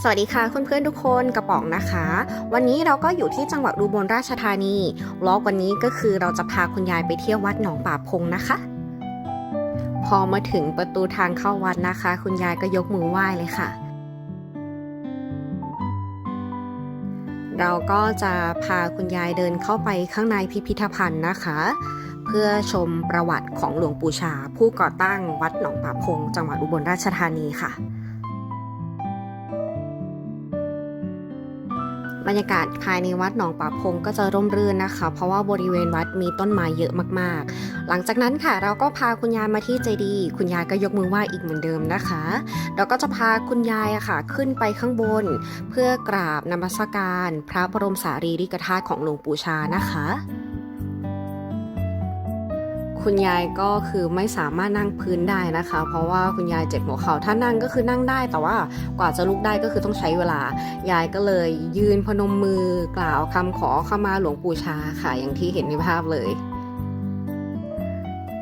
สวัสดีค่ะเพื่อนๆทุกคนกระป๋องนะคะ วันนี้เราก็อยู่ที่จังหวัดอุบลราชธานีล็อกวันนี้ก็คือเราจะพาคุณยายไปเที่ยววัดหนองป่าพงนะคะ พอมาถึงประตูทางเข้าวัดนะคะ คุณยายก็ยกมือไหว้เลยค่ะ เราก็จะพาคุณยายเดินเข้าไปข้างในพิพิธภัณฑ์นะคะ เพื่อชมประวัติของหลวงปู่ชา ผู้ก่อตั้งวัดหนองป่าพง จังหวัดอุบลราชธานีค่ะ บรรยากาศภายในวัดหนองป่าพงก็จะร่มรื่นนะคะ เพราะว่าบริเวณวัดมีต้นไม้เยอะมากๆ หลังจากนั้นค่ะเราก็พาคุณยายมาที่เจดีย์คุณยายก็ยกมือไหว้อีกเหมือนเดิมนะคะ เราก็จะพาคุณยายอะค่ะขึ้นไปข้างบน เพื่อกราบนมัสการ พระบรมสารีริกธาตุของหลวงปู่ชานะคะ คุณยายก็คือไม่สามารถนั่งพื้นได้นะคะ เพราะว่าคุณยายเจ็บหัวเข่าถ้านั่งก็คือนั่งได้ แต่ว่ากว่าจะลุกได้ก็คือต้องใช้เวลา ยายก็เลยยืนพนมมือกล่าวคำขอเข้ามาหลวงปู่ชาค่ะอย่างที่เห็นในภาพเลย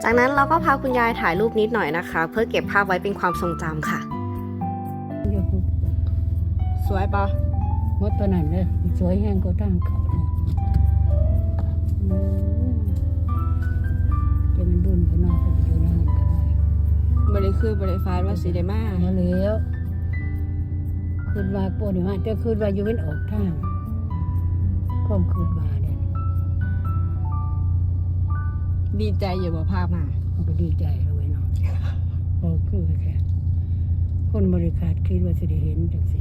จากนั้นเราก็พาคุณยายถ่ายรูปนิดหน่อยนะคะ เพื่อเก็บภาพไว้เป็นความทรงจำค่ะ สวยปะมดตัวนั้นเลยสวยแห้งก็ตั้งเขาเลย คือบริฟาว่าสีเดมามาแล้วคืนว่าปวดมาแต่คืนว่าอยู่เป็นออกทางข้อมคืนว่าเนี่ยดีใจอยู่บ่ภาพมามันก็ดีใจเลยเนาะโอ้คือแค่คนบริการคิดว่าจะได้เห็นจังสิ